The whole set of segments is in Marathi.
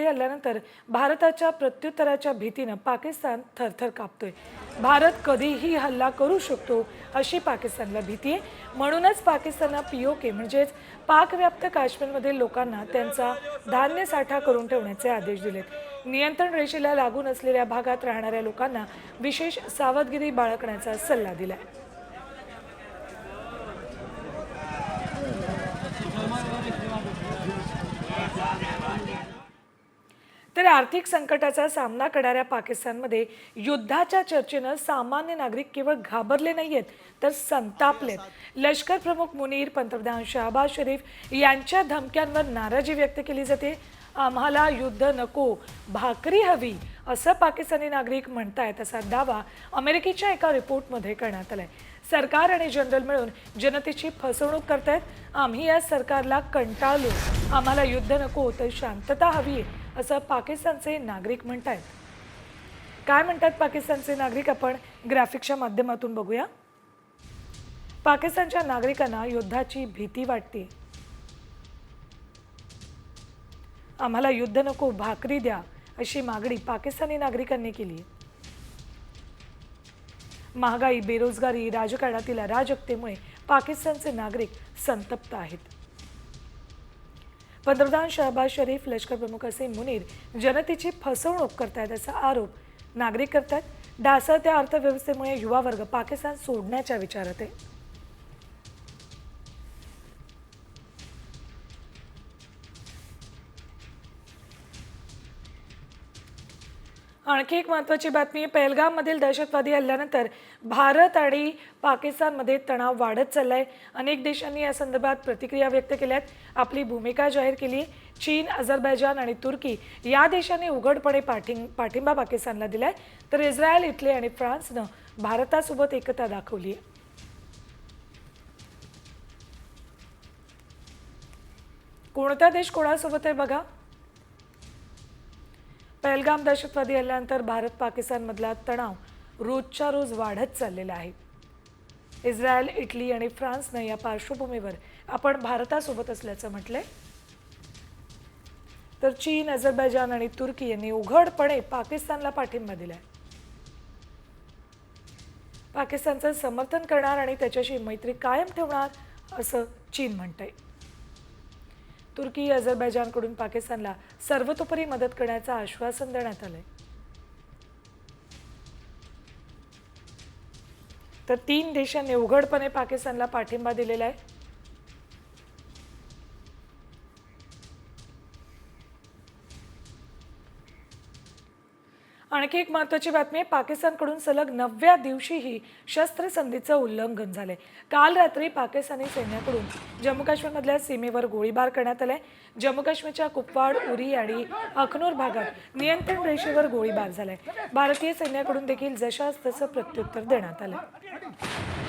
दहशतवादी हल्ल्यानंतर भारताच्या प्रत्युत्तराच्या भीतीनं पाकिस्तान थरथर कापतोय. भारत कधीही हल्ला करू शकतो अशी पाकिस्तानला भीती आहे. म्हणूनच पाकिस्ताननं पीओके म्हणजेच पाकव्याप्त काश्मीरमधील लोकांना त्यांचा धान्य साठा करून ठेवण्याचे आदेश दिलेत. नियंत्रण रेषेला लागून असलेल्या भागात राहणाऱ्या लोकांना विशेष सावधगिरी बाळगण्याचा सल्ला दिलाय. तर आर्थिक संकटाचा सामना करणाऱ्या पाकिस्तानमध्ये युद्धाच्या चर्चेनं सामान्य नागरिक केवळ घाबरले नाही आहेत तर संतापलेत. लष्कर प्रमुख मुनीर पंतप्रधान शहाबाज शरीफ यांच्या धमक्यांवर नाराजी व्यक्त केली जाते. आम्हाला युद्ध नको भाकरी हवी असं पाकिस्तानी नागरिक म्हणतायत असा दावा अमेरिकेच्या एका रिपोर्टमध्ये करण्यात आलाय. सरकार आणि जनरल मिळून जनतेची फसवणूक करतायत. आम्ही या सरकारला कंटाळलो. आम्हाला युद्ध नको तर शांतता हवी आहे. असं पाकिस्तानचे नागरिक म्हणत आहेत काय म्हणतात पाकिस्तानचे नागरिक? आपण ग्राफिक्सच्या माध्यमातून बघूया. पाकिस्तानच्या नागरिकांना युद्धाची भीती वाटते. आम्हाला युद्ध नको भाकरी द्या अशी मागणी पाकिस्तानी नागरिकांनी केली. आहे महागाई बेरोजगारी राजकारणातील अराजकतेमुळे पाकिस्तानचे नागरिक संतप्त आहेत. पंतप्रधान शहबाज शरीफ लष्कर प्रमुख असे मुनीर जनतेची फसवणूक करतायत असा आरोप नागरिक करतात. ढासळत्या अर्थव्यवस्थेमुळे युवा वर्ग पाकिस्तान सोडण्याच्या विचारात आहे. आणखी एक महत्त्वाची बातमी पहलगाममधील दहशतवादी हल्ल्यानंतर भारत आणि पाकिस्तानमध्ये तणाव वाढत चाललाय. अनेक देशांनी या संदर्भात प्रतिक्रिया व्यक्त केल्यात. आपली भूमिका जाहीर केली चीन अझरबैजान आणि तुर्की या देशांनी उघडपणे पाठिं पाठिंबा पाकिस्तानला दिलाय. तर इस्रायल इटली आणि फ्रान्सनं भारतासोबत एकता दाखवली आहे कोणता देश कोणासोबत आहे बघा. पहलगाम दहशतवादी हल्ल्यानंतर भारत पाकिस्तानमधला तणाव रोजच्या रोज वाढत चाललेला आहे. इस्रायल इटली आणि फ्रान्सनं या पार्श्वभूमीवर आपण भारतासोबत असल्याचं म्हटलंय. तर चीन अझरबैजान आणि तुर्की यांनी उघडपणे पाकिस्तानला पाठिंबा दिलाय. पाकिस्तानचं समर्थन करणार आणि त्याच्याशी मैत्री कायम ठेवणार असं चीन म्हणतंय. तुर्की अझरबैजानकडून पाकिस्तानला सर्वतोपरी मदत करण्याचं आश्वासन देण्यात आलंय. तर तीन देशांनी उघडपणे पाकिस्तानला पाठिंबा दिलेला आहे. आणखी एक महत्वाची बातमी आहे पाकिस्तानकडून सलग नवव्या दिवशीही शस्त्रसंधीचं उल्लंघन झालंय. काल रात्री पाकिस्तानी सैन्याकडून जम्मू काश्मीरमधल्या सीमेवर गोळीबार करण्यात आलाय. जम्मू काश्मीरच्या कुपवाड उरी आणि अखनूर भागात नियंत्रण रेषेवर गोळीबार झालाय. भारतीय सैन्याकडून देखील जशास तसं प्रत्युत्तर देण्यात आलंय.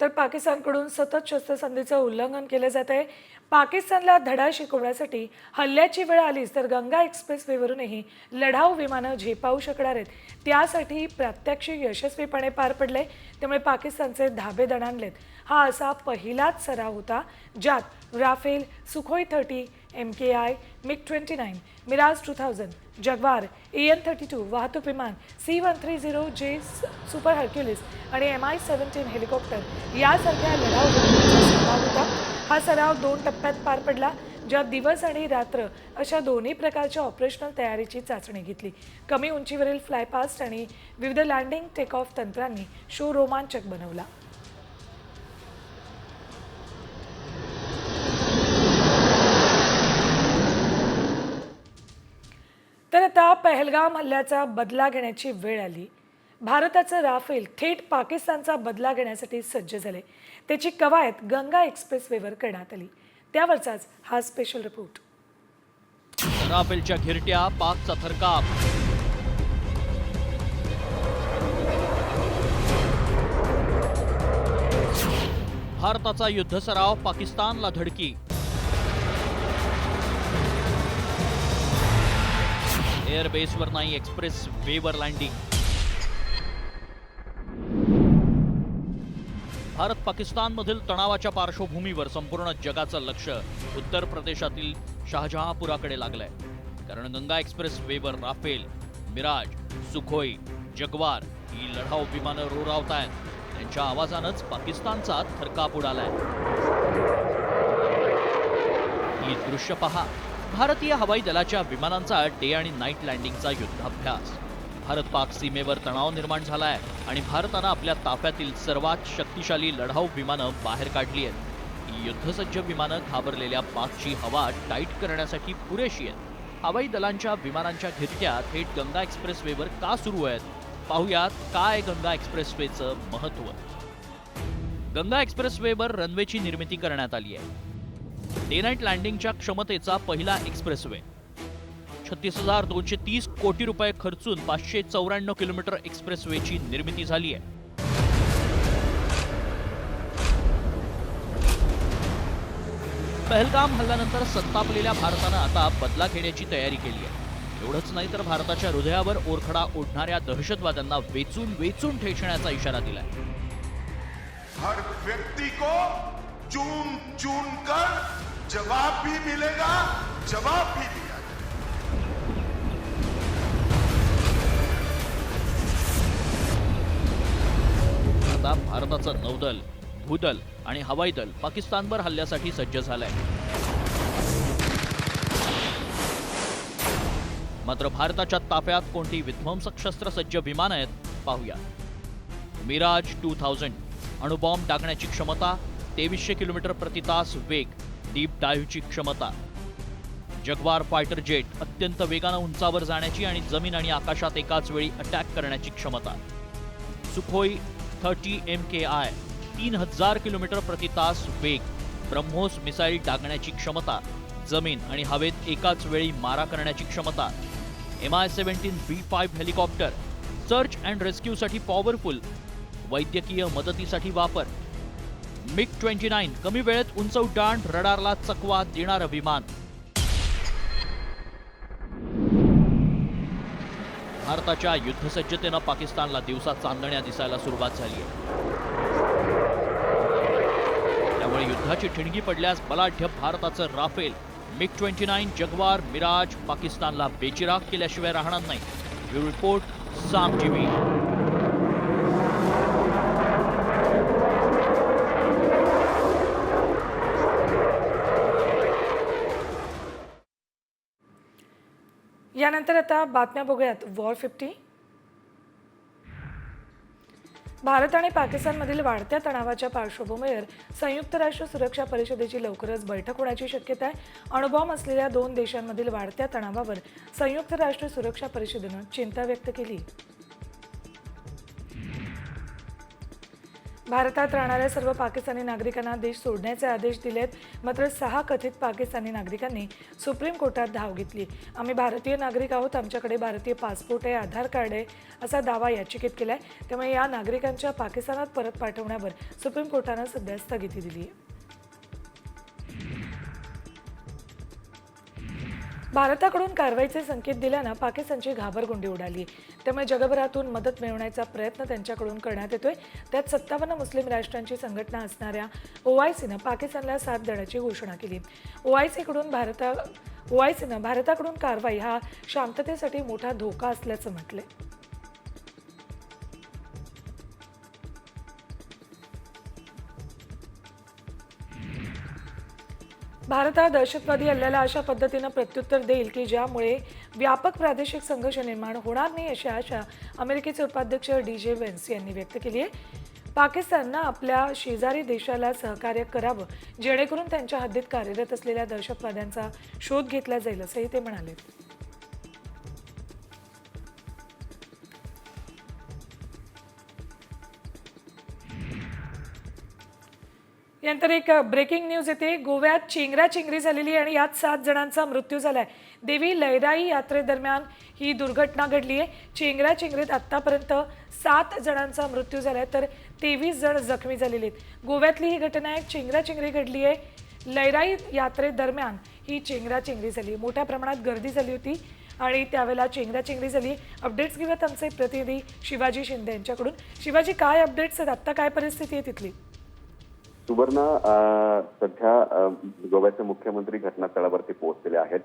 तर पाकिस्तानकडून सतत शस्त्रसंधीचं उल्लंघन केलं जात आहे. पाकिस्तानला धडा शिकवण्यासाठी हल्ल्याची वेळ आलीच तर गंगा एक्सप्रेसवेवरूनही लढाऊ विमानं झेपावू शकणार आहेत. त्यासाठी प्रात्यक्षिक यशस्वीपणे पार पडले त्यामुळे पाकिस्तानचे धाबे दणाणलेत. हा असा पहिलाच सराव होता ज्यात Rafale Sukhoi thirty M K I MiG twenty nine Mirage two thousand Jaguar A N thirty two वाहतूक विमान C one three zero J super Hercules आणि एम आय सेव्हन्टीन हेलिकॉप्टर यासारख्या लढाऊ सहभाग होता. हा सराव दोन टप्प्यात पार पडला. ज्यात दिवस आणि रात्र अशा दोन्ही प्रकारच्या ऑपरेशनल तयारीची चाचणी घेतली. कमी उंचीवरील फ्लायपास्ट आणि विविध लँडिंग टेक ऑफ तंत्रांनी शो रोमांचक बनवला तर आता पहलगाम हल्ल्याचा बदला घेण्याची वेळ आली. भारताचं राफेल थेट पाकिस्तानचा बदला घेण्यासाठी सज्ज झाले. त्याची कवायत गंगा एक्सप्रेसवेवर करण्यात आली. त्यावरचाच हा स्पेशल रिपोर्ट राफेलच्या घिरट्या पाकचा थरकाप. भारताचा युद्ध सराव पाकिस्तानला धडकी. एअरबेसवर नाही एक्सप्रेस वेवर लँडिंग. भारत पाकिस्तानमधील तणावाच्या पार्श्वभूमीवर संपूर्ण जगाचं लक्ष उत्तर प्रदेशातील शहाजहापुराकडे लागलंय. कारण गंगा एक्सप्रेस वेवर राफेल मिराज सुखोई जगवार ही लढाऊ विमानं रोरावत आहेत त्यांच्या आवाजानंच पाकिस्तानचा थरकाप उडालाय. ही दृश्य पहा. भारतीय हवाई दलाच्या विमानांचा डे आणि नाईट लँडिंगचा युद्धाभ्यास. भारत पाक सीमेवर तणाव निर्माण झालाय आणि भारतानं आपल्या ताफ्यातील सर्वात शक्तिशाली लढाऊ विमानं बाहेर काढली आहेत. ही युद्धसज्ज विमानं घाबरलेल्या पाकची हवा टाईट करण्यासाठी पुरेशी आहेत. हवाई दलांच्या विमानांच्या घिरट्या थेट गंगा एक्सप्रेसवेवर का सुरू आहेत? पाहुयात काय गंगा एक्सप्रेसवेचं महत्त्व गंगा एक्सप्रेसवेवर रनवेची निर्मिती करण्यात आली आहे. डे नाईट लँडिंगच्या क्षमतेचा पहिला एक्सप्रेसवे. छत्तीस हजार दोनशे तीस कोटी रुपये खर्चून पाचशे चौऱ्याण्णव किलोमीटर एक्सप्रेसवेची निर्मिती झाली आहे. पहलगाम हल्ल्यानंतर सत्तापलेल्या भारतानं आता बदला घेण्याची तयारी केली आहे. एवढंच नाही तर भारताच्या हृदयावर ओरखडा ओढणाऱ्या दहशतवाद्यांना वेचून वेचून ठेचण्याचा इशारा दिलाय. हर व्यक्ती को चून चून कर जवाब भी मिलेगा जवाब भी दिया आता भारताचं नौदल भूदल आणि हवाई दल पाकिस्तानवर हल्ल्यासाठी सज्ज झालंय. मात्र भारताच्या ताफ्यात कोणती विध्वंसक शस्त्रसज्ज विमान आहेत पाहूया मिराज टू थाउजंड अणुबॉम्ब टाकण्याची क्षमता तेवीसशे किलोमीटर प्रति तास वेग डीप डाईव्हची क्षमता. जगवार फायटर जेट अत्यंत वेगानं उंचावर जाण्याची आणि जमीन आणि आकाशात एकाच वेळी अटॅक करण्याची क्षमता. Sukhoi thirty M K I तीन हजार किलोमीटर प्रति तास वेग ब्रह्मोस मिसाईल टाकण्याची क्षमता जमीन आणि हवेत एकाच वेळी मारा करण्याची क्षमता. M I seventeen B five helicopter search and रेस्क्यूसाठी powerful वैद्यकीय मदतीसाठी वापर मिग ट्वेंटी नाईन कमी वेळेत उंच उड्डाण रडारला चकवा देणारं विमान. भारताच्या युद्धसज्जतेनं पाकिस्तानला दिवसा चांदण्या दिसायला सुरुवात झाली आहे त्यामुळे युद्धाची ठिणगी पडल्यास बलाढ्य भारताचं Rafale. MiG twenty nine Jaguar Mirage पाकिस्तानला बेचिराग केल्याशिवाय राहणार नाही. ब्युरो रिपोर्ट साम टीव्ही यानंतर आता बातम्या बघूयात. War fifty. भारत आणि पाकिस्तानमधील वाढत्या तणावाच्या पार्श्वभूमीवर संयुक्त राष्ट्र सुरक्षा परिषदेची लवकरच बैठक होण्याची शक्यता आहे. अणुबॉम्ब असलेल्या दोन देशांमधील वाढत्या तणावावर संयुक्त राष्ट्र सुरक्षा परिषदेनं चिंता व्यक्त केली. भारतात राहणाऱ्या सर्व पाकिस्तानी नागरिकांना देश सोडण्याचे आदेश दिलेत. मात्र सहा कथित पाकिस्तानी नागरिकांनी सुप्रीम कोर्टात धाव घेतली. आम्ही भारतीय नागरिक आहोत. आमच्याकडे भारतीय पासपोर्ट आहे आधार कार्ड आहे असा दावा याचिकेत आहे त्यामुळे या नागरिकांच्या पाकिस्तानात परत पाठवण्यावर सुप्रीम कोर्टानं सध्या स्थगिती दिली आहे. भारताकडून कारवाईचे संकेत दिल्यानं पाकिस्तानची घाबरगुंडी उडाली. त्यामुळे जगभरातून मदत मिळवण्याचा प्रयत्न त्यांच्याकडून करण्यात येतोय. त्यात सत्तावन्न मुस्लिम राष्ट्रांची संघटना असणाऱ्या ओआयसीनं पाकिस्तानला साथ देण्याची घोषणा केली. ओआयसीकडून भारता ओआयसीनं भारताकडून कारवाई हा शांततेसाठी मोठा धोका असल्याचं म्हटलंय. भारत हा दहशतवादी हल्ल्याला अशा पद्धतीनं प्रत्युत्तर देईल की ज्यामुळे व्यापक प्रादेशिक संघर्ष निर्माण होणार नाही अशी आशा अमेरिकेचे उपाध्यक्ष डी जे वेन्स यांनी व्यक्त केली आहे. पाकिस्ताननं आपल्या शेजारी देशाला सहकार्य करावं जेणेकरून त्यांच्या हद्दीत कार्यरत असलेल्या दहशतवाद्यांचा शोध घेतला जाईल असंही ते म्हणाले. यानंतर एक ब्रेकिंग न्यूज येते. गोव्यात चेंगरा चेंगरी झालेली आहे आणि यात सात जणांचा मृत्यू झाला आहे देवी लैराई यात्रेदरम्यान ही दुर्घटना घडली आहे. चेंगरा चेंगरीत आत्तापर्यंत सात जणांचा मृत्यू झाला आहे तर तेवीस जण जखमी झालेले आहेत. गोव्यातली ही घटना आहे. चेंगरा चेंगरी घडली आहे. लैराई यात्रेदरम्यान ही चेंगरा चेंगरी झाली मोठ्या प्रमाणात गर्दी झाली होती आणि त्यावेळेला चेंगराचेंगरी झाली. अपडेट्स घेऊयात आमचे प्रतिनिधी शिवाजी शिंदे यांच्याकडून. शिवाजी काय अपडेट्स आहेत? आत्ता काय परिस्थिती आहे तिथली? सुवर्णा सध्या गोव्याचे मुख्यमंत्री घटनास्थळावरती पोहोचलेले आहेत.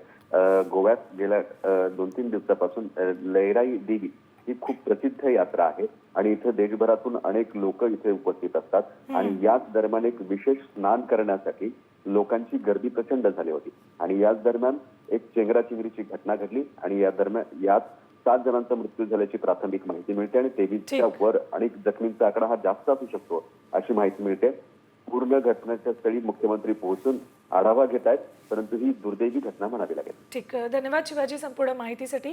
गोव्यात गेल्या दोन तीन दिवसापासून लैराई देवी ही खूप प्रसिद्ध यात्रा आहे आणि इथे देशभरातून अनेक लोक इथे उपस्थित असतात. आणि याच दरम्यान एक विशेष स्नान करण्यासाठी लोकांची गर्दी प्रचंड झाली होती. आणि याच दरम्यान एक चेंगराचेंगरीची घटना घडली आणि या दरम्यान यात सात जणांचा मृत्यू झाल्याची प्राथमिक माहिती मिळते आणि तेवीसच्या. वर आणि जखमींचा आकडा हा जास्त असू शकतो अशी माहिती मिळते. पूर्ण घटनेच्या स्थळी मुख्यमंत्री पोहोचून आढावा घेत आहेत परंतु ही दुर्दैवी घटना म्हणावी लागेल. ठीक धन्यवाद शिवाजी संपूर्ण माहितीसाठी.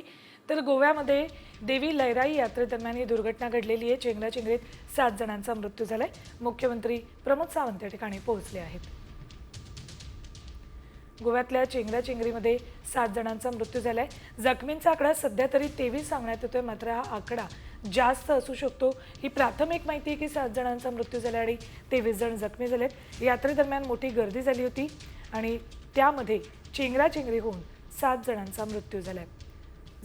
तर गोव्यामध्ये देवी लैराई यात्रेदरम्यान ही दुर्घटना घडलेली आहे. चेंगराचेंगरीत सात जणांचा मृत्यू झालाय. मुख्यमंत्री प्रमोद सावंत या ठिकाणी पोहोचले आहेत. गोव्यातल्या चेंगराचेंगरीमध्ये सात जणांचा मृत्यू झालाय. जखमींचा आकडा सध्या तरी तेवीस सांगण्यात येतोय मात्र हा आकडा जास्त असू शकतो. ही प्राथमिक माहिती आहे की सात जणांचा मृत्यू झाला आणि तेवीस जण जखमी झालेत. यात्रेदरम्यान मोठी गर्दी झाली होती आणि त्यामध्ये चेंगराचेंगरी होऊन सात जणांचा मृत्यू झालाय.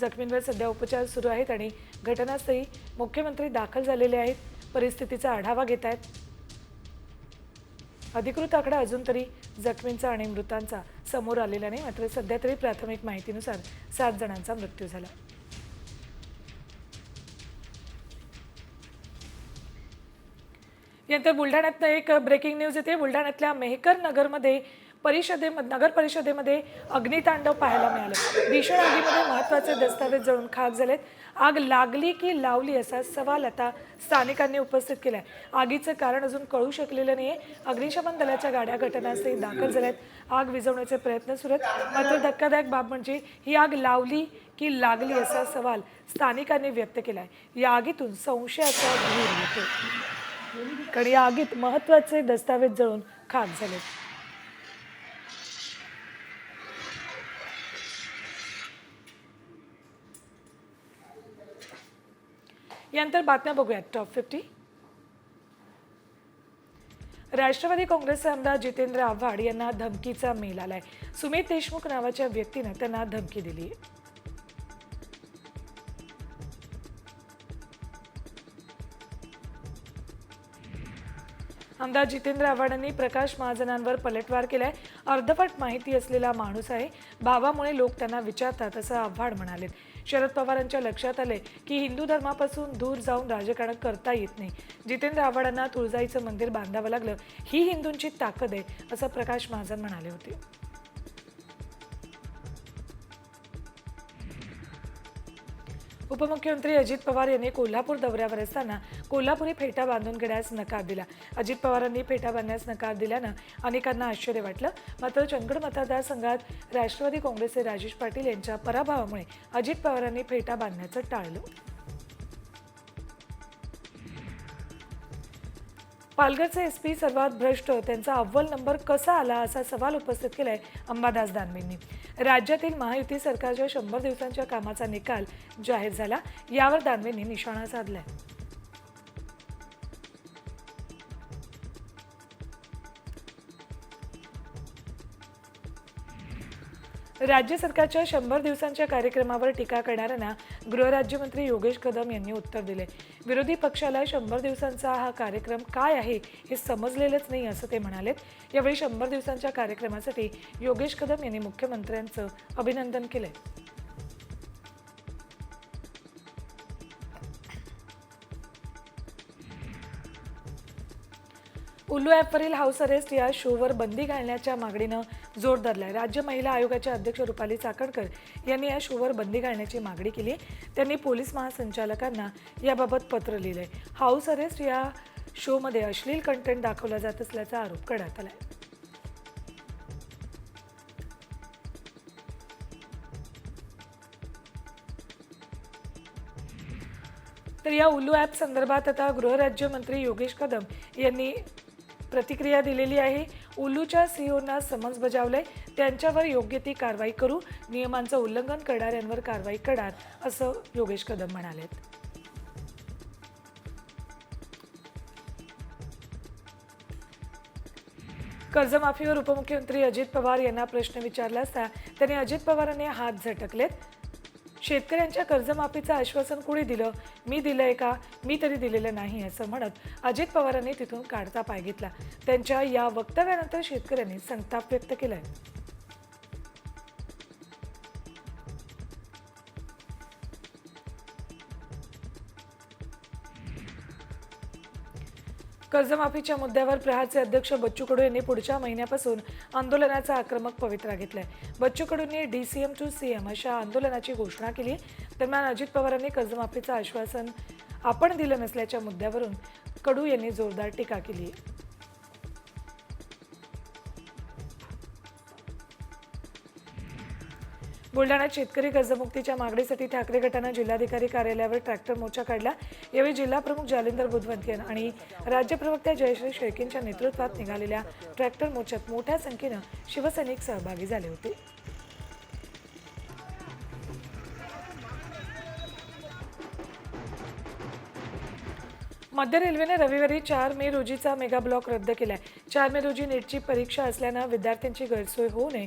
जखमींवर सध्या उपचार सुरू आहेत आणि घटनास्थळी मुख्यमंत्री दाखल झालेले आहेत. परिस्थितीचा आढावा घेत आहेत. अधिकृत आकडा अजून तरी जखमींचा आणि मृतांचा समोर आलेला नाही. मात्र सध्या तरी प्राथमिक माहितीनुसार सात जणांचा मृत्यू झाला. यानंतर बुलढाण्यातनं एक ब्रेकिंग न्यूज येते. बुलढाण्यातल्या मेहकर नगरमध्ये परिषदे नगर परिषदेमध्ये अग्नितांडव पाहायला मिळालं. भीषण आगीमध्ये महत्त्वाचे दस्तावेज जळून खाक झालेत. आग लागली की लावली असा सवाल आता स्थानिकांनी उपस्थित केला आहे आगीचं कारण अजून कळू शकलेलं नाही आहे अग्निशमन दलाच्या गाड्या घटनास्थळी दाखल झाल्यात. आग विझवण्याचे प्रयत्न सुरू आहेत. मात्र धक्कादायक बाब म्हणजे ही आग लावली की लागली असा सवाल स्थानिकांनी व्यक्त केला आहे या आगीतून संशयाचा धूर येतो कारण या आगीत महत्त्वाचे दस्तावेज जळून खाक झाले यानंतर बातम्या बघूयात. टॉप फिफ्टी राष्ट्रवादी काँग्रेसचे आमदार जितेंद्र आव्हाड यांना धमकीचा मेल आलाय. सुमित देशमुख नावाच्या व्यक्तीनं त्यांना धमकी दिली आहे. आमदार जितेंद्र आव्हाडांनी प्रकाश महाजनांवर पलटवार केलाय. अर्धवट माहिती असलेला माणूस आहे. भावामुळे लोक त्यांना विचारतात असं आव्हाड म्हणाले शरद पवारांच्या लक्षात आले की हिंदू धर्मापासून दूर जाऊन राजकारण करता येत नाही. जितेंद्र आव्हाडांना तुळजाईचं मंदिर बांधावं लागलं ही हिंदूंची ताकद आहे असं प्रकाश महाजन म्हणाले होते. उपमुख्यमंत्री अजित पवार यांनी कोल्हापूर दौऱ्यावर असताना कोल्हापुरी फेटा बांधून घेण्यास नकार दिला. अजित पवारांनी फेटा बांधण्यास नकार दिल्यानं अनेकांना आश्चर्य वाटलं. मात्र चंदगड मतदारसंघात राष्ट्रवादी काँग्रेसचे राजेश पाटील यांच्या पराभवामुळे अजित पवारांनी फेटा बांधण्याचं टाळलं. पालघरचे एस पी सर्वात भ्रष्ट त्यांचा अव्वल नंबर कसा आला असा सवाल उपस्थित केलाय अंबादास दानवेंनी. राज्यातील महायुती सरकारच्या शंभर दिवसांच्या कामाचा निकाल जाहीर झाला यावर दानवेंनी निशाणा साधलाय. राज्य सरकारच्या शंभर दिवसांच्या कार्यक्रमावर टीका करणाऱ्यांना गृहराज्यमंत्री योगेश कदम यांनी उत्तर दिले. विरोधी पक्षाला शंभर दिवसांचा हा कार्यक्रम काय आहे हे समजलेलंच नाही असं ते म्हणालेत यावेळी शंभर दिवसांच्या कार्यक्रमासाठी योगेश कदम यांनी मुख्यमंत्र्यांचं अभिनंदन केलंय. उल्लू ॲपवरील हाऊस अरेस्ट या शोवर बंदी घालण्याच्या मागणीनं जोर धरलाय राज्य महिला आयोगाच्या अध्यक्ष रुपाली चाकणकर यांनी या शोवर बंदी घालण्याची मागणी केली. त्यांनी पोलीस महासंचालकांना याबाबत पत्र लिहिलंय. हाऊस अरेस्ट या शोमध्ये अश्लील कंटेंट दाखवला जात असल्याचा आरोप करण्यात आलाय. तर या उल्लू ॲप संदर्भात आता गृहराज्यमंत्री योगेश कदम यांनी प्रतिक्रिया दिलेली आहे. उल्लूच्या सीओना समन्स बजावलंय. त्यांच्यावर योग्य ती कारवाई करू नियमांचं उल्लंघन करणाऱ्यांवर कारवाई करणार असं योगेश कदम म्हणालेत. कर्जमाफीवर उपमुख्यमंत्री अजित पवार यांना प्रश्न विचारला असता त्यांनी अजित पवारांनी हात झटकलेत. शेतकऱ्यांच्या कर्जमाफीचं आश्वासन कुणी दिलं? मी दिलंय का? मी तरी दिलेलं नाही असं म्हणत अजित पवारांनी तिथून काढता पाय घेतला. त्यांच्या या वक्तव्यानंतर शेतकऱ्यांनी संताप व्यक्त केलाय. कर्जमाफीच्या मुद्द्यावर प्रहारचे अध्यक्ष बच्चू कडू यांनी पुढच्या महिन्यापासून आंदोलनाचा आक्रमक पवित्रा घेतलाय. Bachchu कडूंनी D C M two C M अशा आंदोलनाची घोषणा केली. दरम्यान अजित पवारांनी कर्जमाफीचं आश्वासन आपण दिलं नसल्याच्या मुद्द्यावरून कडू यांनी जोरदार टीका केली. बुलढाण्यात शेतकरी कर्जमुक्तीच्या मागणीसाठी ठाकरे गटानं जिल्हाधिकारी कार्यालयावर ट्रॅक्टर मोर्चा काढला. यावेळी जिल्हा प्रमुख जालिंदर बुधवंत आणि राज्य प्रवक्त्या जयश्री शेळकेंच्या नेतृत्वात निघालेल्या ट्रॅक्टर मोर्चात मोठ्या संख्येनं शिवसैनिक सहभागी झाले होते. मध्य रेल्वेने रविवारी चार मे रोजीचा मेगा ब्लॉक रद्द केला आहे चार मे रोजी नेटची परीक्षा असल्यानं विद्यार्थ्यांची गैरसोय होऊ नये.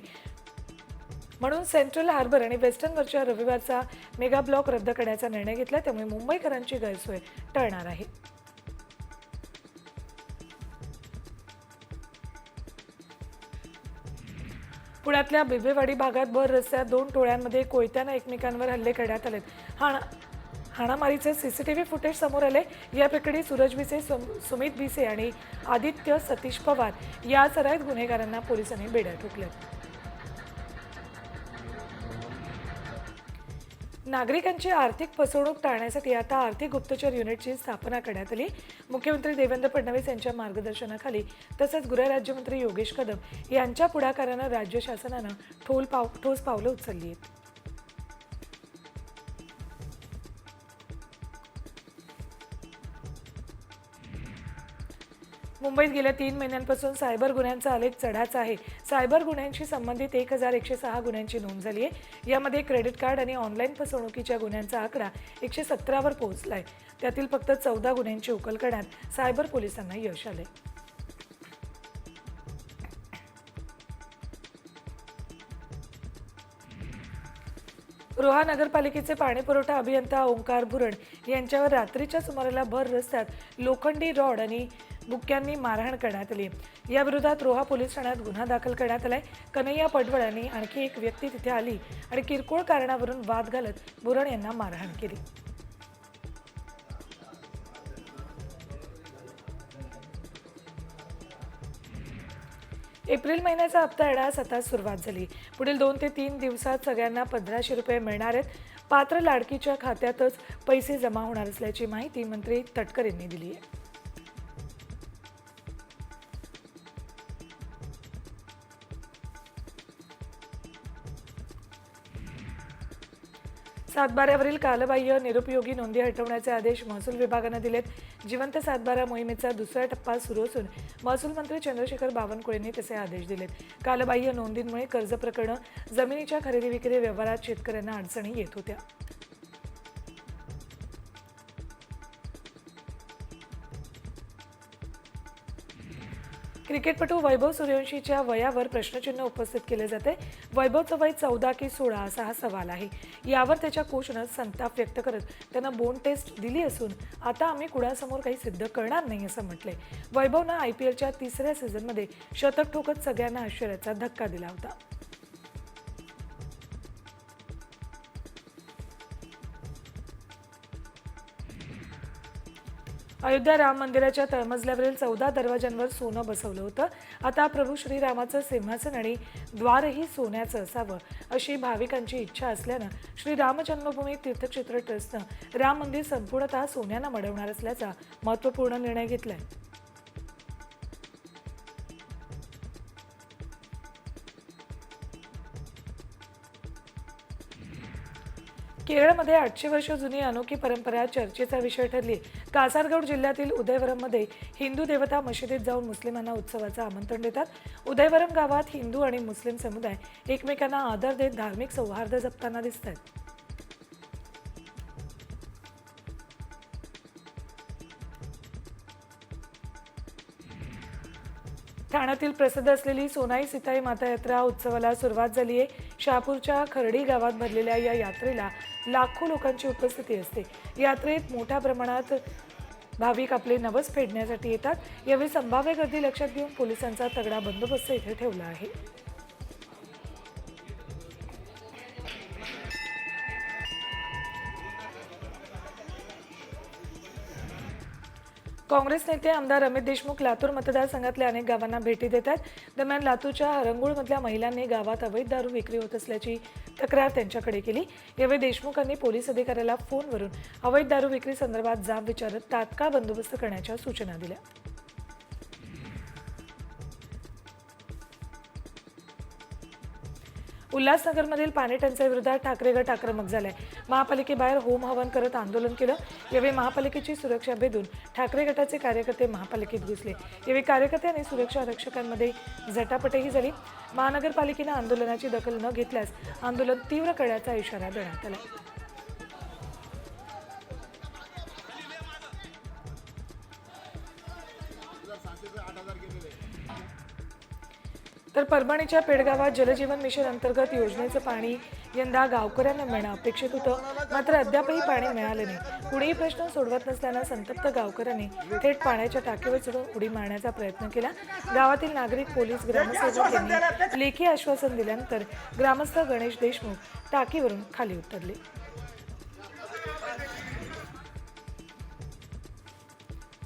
म्हणून सेंट्रल हार्बर आणि वेस्टर्नवरच्या रविवारचा मेगा ब्लॉक रद्द करण्याचा निर्णय घेतला त्यामुळे मुंबईकरांची गैरसोय टळणार आहे. पुण्यातल्या बिबेवाडी भागात भर रस्त्यात दोन टोळ्यांमध्ये कोयत्यानं एकमेकांवर हल्ले करण्यात आलेत. हाणा हाणामारीचे सीसीटीव्ही फुटेज समोर आले या प्रकरणी सूरज भिसे सुम- सुमित भिसे आणि आदित्य सतीश पवार या सराईत गुन्हेगारांना पोलिसांनी बेड्या ठोकल्या नागरिकांची आर्थिक फसवणूक टाळण्यासाठी आता आर्थिक गुप्तचर युनिटची स्थापना करण्यात आली. मुख्यमंत्री देवेंद्र फडणवीस यांच्या मार्गदर्शनाखाली तसंच गृहराज्यमंत्री योगेश कदम यांच्या पुढाकारानं राज्य शासनानं ठोल पाव ठोस पावलं उचलली आहेत. मुंबईत गेल्या तीन महिन्यांपासून सायबर गुन्ह्यांचा आलेख चढाचा आहे. सायबर गुन्ह्यांशी संबंधित एक हजार एकशे सहा गुन्ह्यांची नोंद झाली आहे. यामध्ये क्रेडिट कार्ड आणि ऑनलाईन फसवणुकीच्या गुन्ह्यांचा आकडा एकशे सतरावर पोहोचला आहे त्यातील फक्त चौदा गुन्ह्यांची उकल करण्यात सायबर पोलिसांना यश आले रोहा नगरपालिकेचे पाणीपुरवठा अभियंता ओंकार भुरण यांच्यावर रात्रीच्या सुमाराला भर रस्त्यात लोखंडी रॉड आणि बुक्क्यांनी मारहाण करण्यात आली. या विरोधात रोहा पोलीस ठाण्यात गुन्हा दाखल करण्यात आलाय. कन्हैया पडवळ यांनी आणखी एक व्यक्ती तिथे आली आणि किरकोळ कारणावरून वाद घालत बुरण यांना मारहाण केली. एप्रिल महिन्याचा हप्ता येण्यास आता सुरुवात झाली. पुढील दोन ते तीन दिवसात सगळ्यांना पंधराशे रुपये मिळणार आहेत. पात्र लाडकीच्या खात्यातच पैसे जमा होणार असल्याची माहिती मंत्री तटकर यांनी दिली आहे. सातबाऱ्यावरील कालबाह्य निरुपयोगी नोंदी हटवण्याचे आदेश महसूल विभागानं दिलेत. जिवंत सातबारा मोहिमेचा दुसरा टप्पा सुरू असून महसूल मंत्री चंद्रशेखर बावनकुळेंनी तसे आदेश दिलेत. कालबाह्य नोंदींमुळे कर्ज प्रकरणं जमिनीच्या खरेदी विक्री व्यवहारात शेतकऱ्यांना अडचणी येत होत्या. क्रिकेटपटू वैभव सूर्यवंशीच्या वयावर प्रश्नचिन्ह उपस्थित केले जाते. वैभवचं वय चौदा की सोळा असा हा सवाल आहे. यावर त्याच्या कोचनं संताप व्यक्त करत त्यांना बोन टेस्ट दिली असून आता आम्ही कुणासमोर काही सिद्ध करणार नाही असं म्हटलंय. वैभवनं आय पी एलच्या तिसऱ्या सीझनमध्ये शतक ठोकत सगळ्यांना आश्चर्याचा धक्का दिला होता. अयोध्या राम मंदिराच्या तळमजल्यावरील चौदा दरवाजांवर सोनं बसवलं होतं. आता प्रभू श्रीरामाचं सिंहासन आणि द्वारही सोन्याचं असावं अशी भाविकांची इच्छा असल्यानं श्री राम जन्मभूमी तीर्थक्षेत्र ट्रस्टनं राम मंदिर संपूर्णतः सोन्यानं मडवणार असल्याचा महत्त्वपूर्ण निर्णय घेतलाय. केरळमध्ये आठशे वर्ष जुनी अनोखी परंपरा चर्चेचा विषय ठरली. कासारगड जिल्ह्यातील उदयवरममध्ये हिंदू देवता मशिदीत जाऊन मुस्लिमांना उत्सवाचं आमंत्रण देतात. उदयवरम गावात हिंदू आणि मुस्लिम समुदाय एकमेकांना आदर देत धार्मिक सौहार्द जपताना दिसत आहेत ठाण्यातील प्रसिद्ध असलेली सोनाई सीताई माता यात्रा उत्सवाला सुरुवात झाली आहे शहापूरच्या खर्डी गावात भरलेल्या या यात्रेला लाखो लोकांची उपस्थिती असते. यात्रेत मोठ्या प्रमाणात भाविक आपले नवस फेडण्यासाठी येतात. यावेळी संभाव्य गर्दी लक्षात घेऊन पोलिसांचा तगडा बंदोबस्त इथे ठेवला आहे. काँग्रेस नेते आमदार अमित देशमुख लातूर मतदारसंघातल्या अनेक गावांना भेटी देतात दरम्यान लातूरच्या हरंगुळमधल्या महिलांनी गावात अवैध दारू विक्री होत असल्याची तक्रार त्यांच्याकडे केली. यावेळी देशमुखांनी पोलीस अधिकाऱ्याला फोनवरून अवैध दारू विक्री संदर्भात जाब विचारत तात्काळ बंदोबस्त करण्याच्या सूचना दिल्या. उल्हासनगरमधील पाणी टंचाई विरोधात ठाकरे गट आक्रमक झालाय महापालिकेबाहेर होम हवन करत आंदोलन केलं. यावेळी महापालिकेची सुरक्षा भेदून ठाकरे गटाचे कार्यकर्ते महापालिकेत घुसले. यावेळी कार्यकर्ते आणि सुरक्षा रक्षकांमध्ये झटापटही झाली. महानगरपालिकेनं आंदोलनाची दखल न घेतल्यास आंदोलन तीव्र करण्याचा इशारा देण्यात आला. तर परभणीच्या पेडगावात जलजीवन मिशन अंतर्गत योजनेचं पाणी यंदा गावकऱ्यांना मिळणं अपेक्षित होतं. मात्र अद्यापही पाणी मिळालं नाही. कुणीही प्रश्न सोडवत नसल्यानं संतप्त गावकऱ्यांनी थेट पाण्याच्या टाकीवर चढून उडी मारण्याचा प्रयत्न केला. गावातील नागरिक पोलीस ग्रामसेवक यांनी लेखी आश्वासन दिल्यानंतर ग्रामस्थ गणेश देशमुख टाकीवरून खाली उतरले.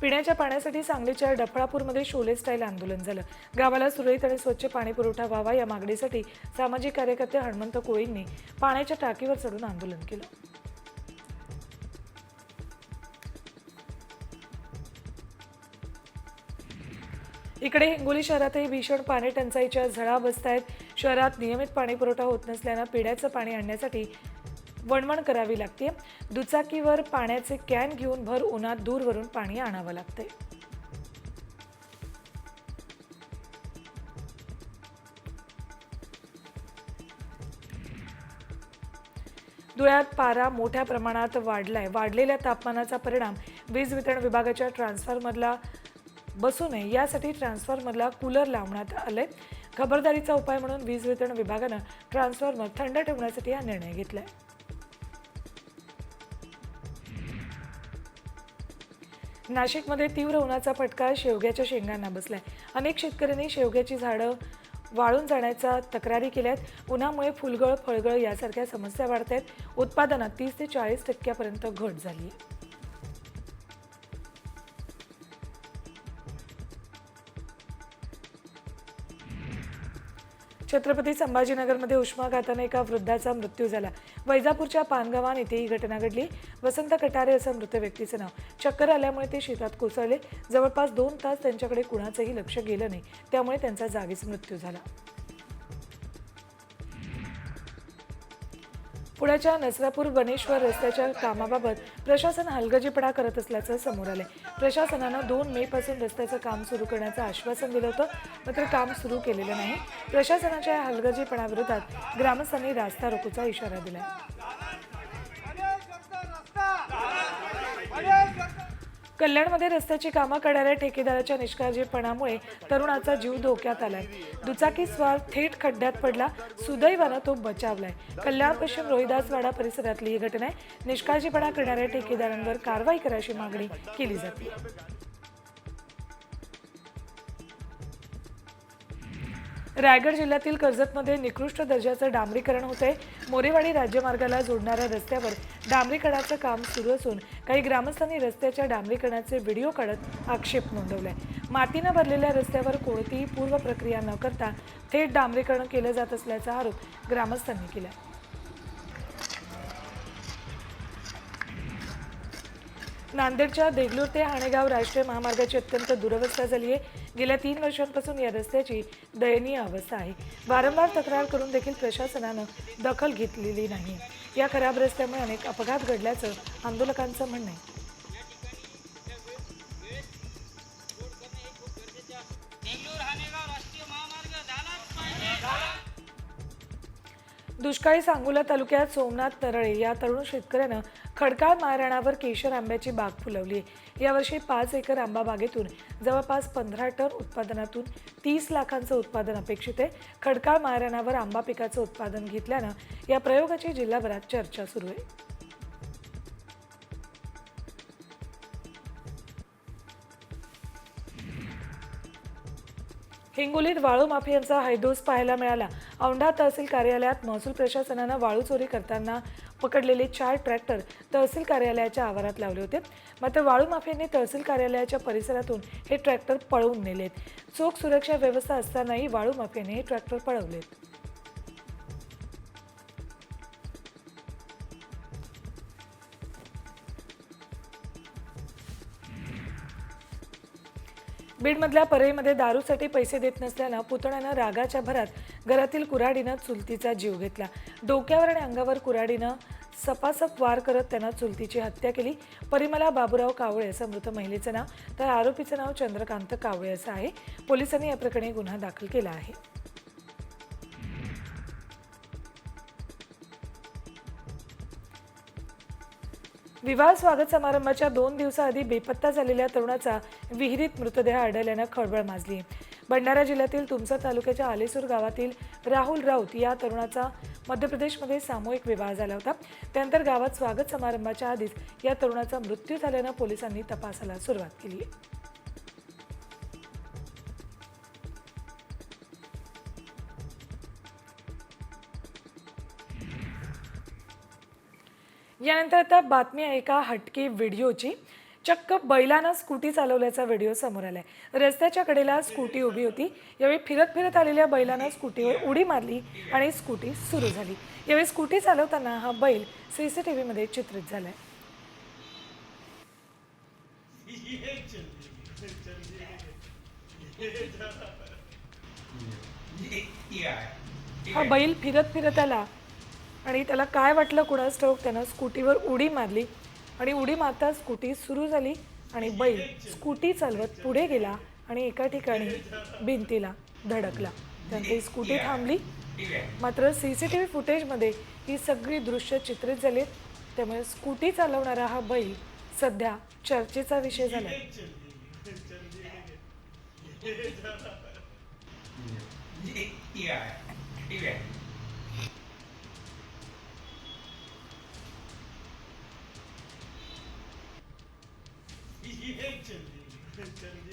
पिण्याच्या पाण्यासाठी सांगलीच्या डफळापूरमध्ये शोले स्टाईल आंदोलन झालं. गावाला सुरळीत आणि स्वच्छ पाणी पुरवठा व्हावा या मागणीसाठी सामाजिक कार्यकर्ते हनुमंत कोळींनी पाण्याच्या टाकीवर चढून आंदोलन केलं. इकडे हिंगोली शहरातही भीषण पाणी टंचाईच्या झळा बसत आहेत शहरात नियमित पाणी पुरवठा होत नसल्यानं पिण्याचं पाणी आणण्यासाठी वणवण करावी लागते. दुचाकीवर पाण्याचे कॅन घेऊन भर उन्हात दूरवरून पाणी आणावं लागते धुळ्यात पारा मोठ्या प्रमाणात वाढलाय. वाढलेल्या तापमानाचा परिणाम वीज वितरण विभागाच्या ट्रान्सफॉर्मरला बसू नये. यासाठी ट्रान्सफॉर्मरला कूलर लावण्यात आले खबरदारीचा उपाय म्हणून वीज वितरण विभागानं ट्रान्सफॉर्मर थंड ठेवण्यासाठी हा निर्णय घेतलाय. नाशिकमध्ये तीव्र उन्हाचा फटका शेवग्याच्या शेंगांना बसलाय. अनेक शेतकऱ्यांनी शेवग्याची झाडं वाळून जाण्याचा तक्रारी केल्यात. उन्हामुळे फुलगळ फळगळ यासारख्या समस्या वाढत आहेत उत्पादनात तीस ते चाळीस टक्क्यापर्यंत घट झाली आहे छत्रपती संभाजीनगरमध्ये उष्माघाताने एका वृद्धाचा मृत्यू झाला. वैजापूरच्या पानगावान इथे ही घटना घडली. वसंत कटारे असं मृत व्यक्तीचं नाव. चक्कर आल्यामुळे ते शेतात कोसळले. जवळपास दोन तास त्यांच्याकडे कुणाचंही लक्ष गेलं नाही. त्यामुळे त्यांचा जागीच मृत्यू झाला. पुण्याच्या नसरापूर गणेश्वर रस्त्याच्या कामाबाबत प्रशासन हलगजीपणा करत असल्याचं समोर आलंय. प्रशासनानं दोन मे पासून रस्त्याचं काम सुरू करण्याचं आश्वासन दिलं होतं मात्र काम सुरू केलेलं नाही. प्रशासनाच्या या हलगजीपणाविरोधात ग्रामस्थांनी रास्ता रोकोचा इशारा दिलाय. कल्याणमध्ये रस्त्याची कामं करणाऱ्या ठेकेदाराच्या निष्काळजीपणामुळे तरुणाचा जीव धोक्यात आलाय. दुचाकी स्वार थेट खड्ड्यात पडला. सुदैवानं तो बचावलाय. कल्याण पश्चिम रोहिदासवाडा परिसरातली ही घटना आहे. निष्काळजीपणा करणाऱ्या ठेकेदारांवर कारवाई करायची मागणी केली जाते. रायगड जिल्ह्यातील कर्जतमध्ये निकृष्ट दर्जाचं डांबरीकरण होत आहे मोरेवाडी राज्यमार्गाला जोडणाऱ्या रस्त्यावर डांबरीकरणाचं काम सुरू असून काही ग्रामस्थांनी रस्त्याच्या डांबरीकरणाचे व्हिडिओ काढत आक्षेप नोंदवलाय. मातीनं भरलेल्या रस्त्यावर कोणतीही पूर्व प्रक्रिया न करता थेट डांबरीकरण केलं जात असल्याचा आरोप ग्रामस्थांनी केला. नांदेडच्या देगलूर ते हाणेगाव राष्ट्रीय महामार्गाची अत्यंत दुरवस्था झाली आहे गेल्या तीन वर्षांपासून या रस्त्याची दयनीय अवस्था आहे. वारंवार तक्रार करून देखील प्रशासनानं दखल घेतलेली नाही. या खराब रस्त्यामुळे अनेक अपघात घडल्याचं आंदोलकांचं म्हणणं आहे. दुष्काळी सांगोला तालुक्यात सोमनाथ तरळे या तरुण शेतकऱ्यानं खडकाळ मारणावर केशर आंब्याची बाग फुलवली आहे. यावर्षी पाच एकर आंबा बागेतून जवळपास पंधरा टन उत्पादनातून तीस लाखांचं उत्पादन अपेक्षित आहे. खडकाळ मारणावर आंबा पिकाचं उत्पादन घेतल्यानं या प्रयोगाची जिल्हाभरात चर्चा सुरू आहे. हिंगोलीत वाळू माफियांचा हैदोस पाहायला मिळाला. औंढा तहसील कार्यालयात महसूल प्रशासनानं वाळू चोरी करताना पकडलेले चार ट्रॅक्टर तहसील कार्यालयाच्या आवारात लावले होते. मात्र वाळू माफियांनी तहसील कार्यालयाच्या परिसरातून हे ट्रॅक्टर पळवून नेलेत. चोख सुरक्षा व्यवस्था असतानाही वाळू माफियांनी हे ट्रॅक्टर पळवलेत. बीडमधल्या परळीमध्ये दारूसाठी पैसे देत नसल्यानं पुतण्यानं रागाच्या भरात घरातील कुऱ्हाडीनं चुलतीचा जीव घेतला. डोक्यावर आणि अंगावर कुऱ्हाडीनं सपासप वार करत त्यानं चुलतीची हत्या केली. परिमला बाबूराव कावळे असं मृत महिलेचं नाव तर आरोपीचं नाव चंद्रकांत कावळे असं आहे. पोलिसांनी या प्रकरणी गुन्हा दाखल केला आहे. विवाह स्वागत समारंभाच्या दोन दिवसाआधी बेपत्ता झालेल्या तरुणाचा विहिरीत मृतदेह आढळल्यानं खळबळ माजली. भंडारा जिल्ह्यातील तुमसा तालुक्याच्या आलेसूर गावातील राहुल राऊत या तरुणाचा मध्य प्रदेशमध्ये सामूहिक विवाह झाला होता. त्यानंतर गावात स्वागत समारंभाच्या आधीच या तरुणाचा मृत्यू झाल्यानं पोलिसांनी तपासाला सुरुवात केली. यानंतर आता बातमी आहे एका हटके व्हिडिओची. चक्क बैलानं स्कूटी चालवल्याचा व्हिडिओ समोर आलाय. रस्त्याच्या कडेला स्कूटी उभी होती. यावेळी फिरत फिरत आलेल्या बैलानं स्कूटीवर उडी मारली आणि स्कूटी सुरू झाली. यावेळी स्कूटी चालवताना हा बैल सी सी टी व्हीमध्ये चित्रित झालाय. हा बैल फिरत फिरत आला. आणि त्याला काय वाटलं कुणास ठाऊक त्यानं स्कूटीवर उडी मारली आणि उडी मारता स्कूटी सुरू झाली आणि बैल स्कूटी चालवत पुढे गेला आणि एका ठिकाणी भिंतीला धडकला त्यानंतर स्कूटी थांबली मात्र सी सी टी व्ही फुटेजमध्ये ही सगळी दृश्य चित्रित झाली त्यामुळे स्कूटी चालवणारा हा बैल सध्या चर्चेचा विषय झाला He hates Chandi.